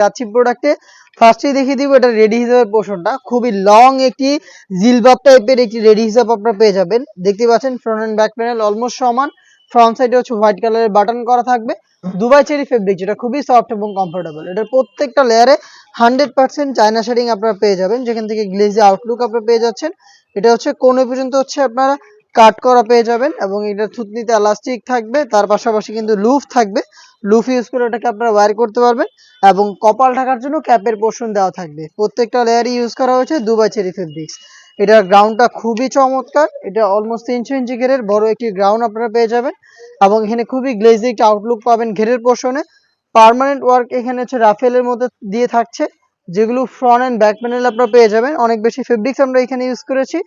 যাচ্ছি প্রোডাক্টে ফার্স্টেই দেখিয়ে দিব এটা রেডি হিসাবে পোর্শনটা খুবই লং একটি জিলবাব টাইপের একটি রেডি হিসাব আপনারা পেয়ে যাবেন। দেখতে পাচ্ছেন front and back panel almost সমান। ফ্রন্ট সাইডে হচ্ছে হোয়াইট কালারের বাটন করা থাকবে। দুবাই চেরি ফেব্রিক যেটা খুবই সফট এবং কমফোর্টেবল এটার প্রত্যেকটা লেয়ারে হান্ড্রেড পার্সেন্ট চায়না শেডিং আপনারা পেয়ে যাবেন। যেখান থেকে গ্লেজি আউটলুক আপনারা পেয়ে যাচ্ছেন। এটা হচ্ছে কোনে পর্যন্ত হচ্ছে আপনারা কাট করা পেয়ে যাবেন এবং এটা থুতনিতে এলাস্টিক থাকবে, তার পাশাপাশি কিন্তু লুফ থাকবে। লুফ ইউজ করে এটাকে আপনারা ওয়ার করতে পারবেন এবং কপাল ঢাকার জন্য ক্যাপের পোর্শন দেওয়া থাকবে। প্রত্যেকটা লেয়ারই ইউজ করা হয়েছে দুবাই চেরি ফেব্রিক্স এটার গ্রাউন্ডটা খুবই চমৎকার, এটা অলমোস্ট তিনশো ইঞ্চি ঘেরের বড় একটি গ্রাউন্ড আপনারা পেয়ে যাবেন এবং এখানে খুবই গ্লেজি একটা আউটলুক পাবেন ঘেরের পোর্শনে পার্মানেন্ট ওয়ার্ক এখানে হচ্ছে রাফেলের মধ্যে দিয়ে থাকছে, যেগুলো ফ্রন্ট অ্যান্ড ব্যাক প্যানেল আপনারা পেয়ে যাবেন। অনেক বেশি ফেব্রিক্স আমরা এখানে ইউজ করেছি।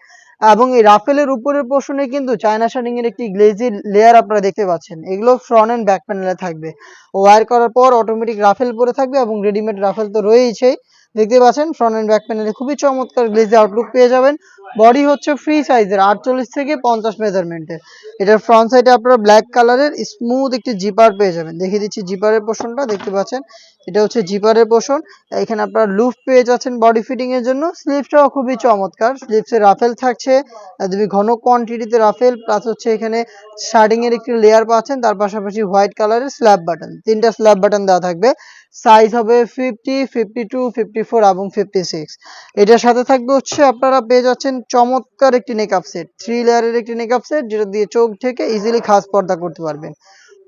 এবং এই রাফেলের উপরের পোর্শনে কিন্তু চায়না শাইনিং এর একটি গ্লেজি লেয়ার আপনারা দেখতে পাচ্ছেন। এগুলো ফ্রন্ট অ্যান্ড ব্যাক প্যানেলে থাকবে। ওয়ার করার পর অটোমেটিক রাফেল পরে থাকবে এবং রেডিমেড রাফেল তো রয়েইছে দেখতে পাচ্ছেন ফ্রন্ট অ্যান্ড ব্যাক প্যানেলে খুবই চমৎকার গ্লেজি আউটলুক পেয়ে যাবেন। বডি হচ্ছে ফ্রি সাইজের আটচল্লিশ থেকে পঞ্চাশ মেজারমেন্টের এটার ফ্রন্ট সাইডে আপনারা ব্ল্যাক কালারের স্মুথ একটি জিপার পেয়ে যাবেন। দেখিয়ে দিচ্ছি জিপারের পোর্শনটা দেখতে পাচ্ছেন? এটা হচ্ছে জিপারের পোর্শন এখানে আপনারা লুফ পেয়ে যাচ্ছেন বডি ফিটিং এর জন্য। স্লিভসটাও খুবই চমৎকার। স্লিভসে রাফেল থাকছে। একদমই ঘন কোয়ান্টিটিতে রাফেল প্লাস হচ্ছে এখানে শার্টিং এর একটি লেয়ার পাচ্ছেন। তার পাশাপাশি হোয়াইট কালারের স্ল্যাব বাটন তিনটা স্ল্যাব বাটন দেওয়া থাকবে। সাইজ হবে fifty fifty two fifty four এবং ফিফটি সিক্স এটার সাথে থাকবে হচ্ছে, আপনারা পেয়ে যাচ্ছেন চমৎকার একটি নেকআপ সেট থ্রি লেয়ারের একটি নেকআপ সেট যেটা দিয়ে চোখ ঢেকে ইজিলি খাস পর্দা করতে পারবেন।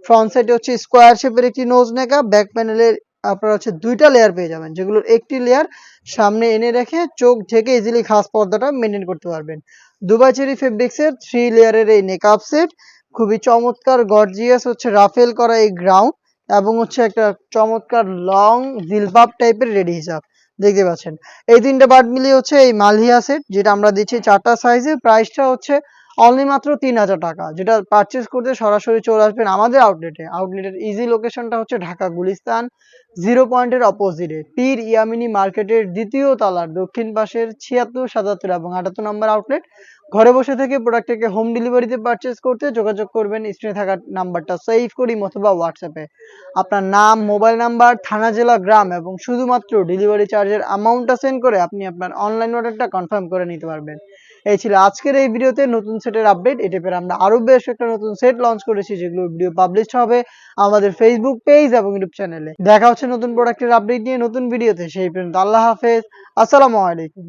ফ্রন্ট সাইডে হচ্ছে স্কোয়ার শেপের একটি নোজ নেকআপ ব্যাক প্যানেলের আপনারা হচ্ছে দুইটা লেয়ার পেয়ে যাবেন, যেগুলোর একটি লেয়ার সামনে এনে রেখে চোখ ঢেকে ইজিলি খাস পর্দাটা মেনটেন করতে পারবেন। দুবাই চেরি ফেব্রিক্সের থ্রি লেয়ারের এই নেকআপ সেট খুবই চমৎকার গর্জিয়াস হচ্ছে রাফেল করা এই গ্রাউন্ড এবং হচ্ছে একটা চমৎকার লং জিলবাব টাইপের রেডি হিসাব দেখতে পাচ্ছেন। এই তিনটা পার্ট মিলিয়ে হচ্ছে এই মালহিয়া সেট যেটা আমরা দিচ্ছি চারটা সাইজে প্রাইসটা হচ্ছে অনলি মাত্র তিন হাজার টাকা, যেটা পারচেস করতে সরাসরি চলে আসবেন আমাদের আউটলেটে আউটলেটের ইজি লোকেশনটা হচ্ছে ঢাকা গুলিস্তান জিরো পয়েন্টের অপোজিটে পীর ইয়ামিনী মার্কেটের দ্বিতীয় তলার দক্ষিণ পাশের ছিয়াত্তর, সাতাত্তর এবং আটাত্তর নম্বর আউটলেট ঘরে বসে থেকে প্রোডাক্টটাকে হোম ডেলিভারিতে পারচেস করতে যোগাযোগ করবেন স্ক্রিনে থাকা নাম্বারটা সেভ করি অথবা হোয়াটসঅ্যাপে আপনার নাম মোবাইল নাম্বার থানা, জেলা, গ্রাম এবং শুধুমাত্র ডেলিভারি চার্জের অ্যামাউন্টটা সেন্ড করে আপনি আপনার অনলাইন অর্ডারটা কনফার্ম করে নিতে পারবেন। এই ছিল আজকের এই ভিডিওতে নতুন সেটের আপডেট এটা পেরে আমরা আরও বেশ একটা নতুন সেট লঞ্চ করেছি, যেগুলো ভিডিও পাবলিশ হবে আমাদের ফেসবুক পেজ এবং ইউটিউব চ্যানেলে দেখা হচ্ছে নতুন প্রোডাক্টের আপডেট নিয়ে নতুন ভিডিওতে সেই পর্যন্ত আল্লাহ হাফেজ। আসসালামু আলাইকুম।